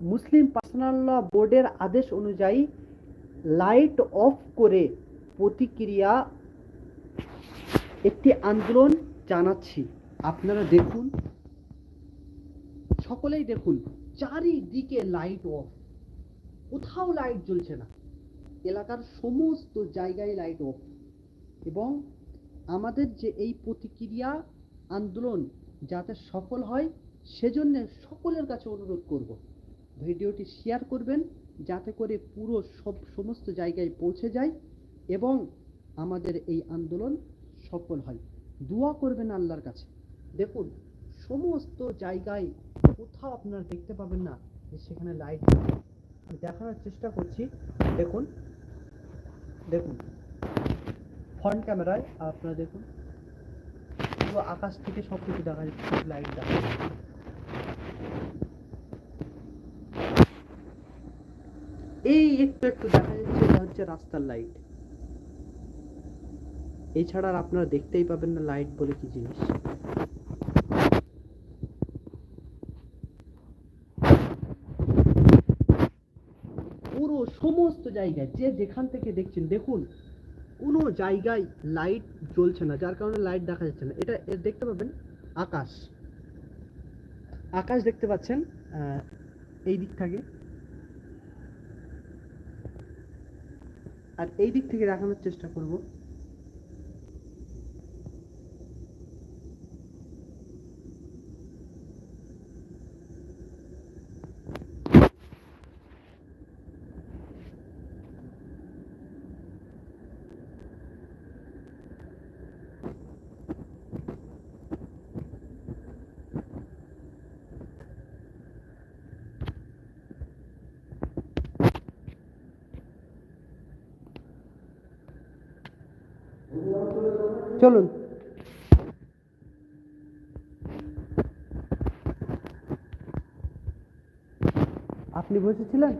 মুসলিম personal ল বোর্ডের আদেশ অনুযায়ী লাইট অফ করে প্রতিক্রিয়া একটি আন্দোলন জানাচ্ছি। আপনারা দেখুন। সকলেই দেখুন, চারিদিকে লাইট অফ কোথাও লাইট জ্বলছে না। এলাকার সমস্ত জায়গায় লাইট অফ এবং আমাদের যে এই প্রতিক্রিয়া আন্দোলন যাতে সফল হয়, সেজন্য সকলের কাছে অনুরোধ করব। ভিডিওটি শেয়ার করবেন যাতে করে পুরো সব সমস্ত জায়গায় পৌঁছে যায় এবং আমাদের এই আন্দোলন সফল হয়। দোয়া করবেন আল্লাহর কাছে। দেখুন, সমস্ত জায়গায় কোথাও আপনারা দেখতে পাবেন না যে সেখানে লাইট দেখানোর চেষ্টা করছি। দেখুন দেখুন। ফ্রন্ট ক্যামেরায় আপনারা দেখুন। পুরো আকাশ থেকে সব কিছু দেখা যাচ্ছে লাইট দেখা যাচ্ছে এই একটু একটু দেখা যাচ্ছে, এটা হচ্ছে রাস্তার লাইট এছাড়া আর আপনারা দেখতেই পাবেন না লাইট বলে কি জিনিস। পুরো সমস্ত জায়গায়, যে যেখান থেকে দেখছেন, দেখুন, কোনো জায়গায় লাইট জ্বলছে না, যার কারণে লাইট দেখা যাচ্ছে না। এটা দেখতে পাবেন আকাশ। আকাশ দেখতে পাচ্ছেন এই দিক থেকে। আর এই দিক থেকে দেখানোর চেষ্টা করব। চলুন। আপনি বসেছিলেন?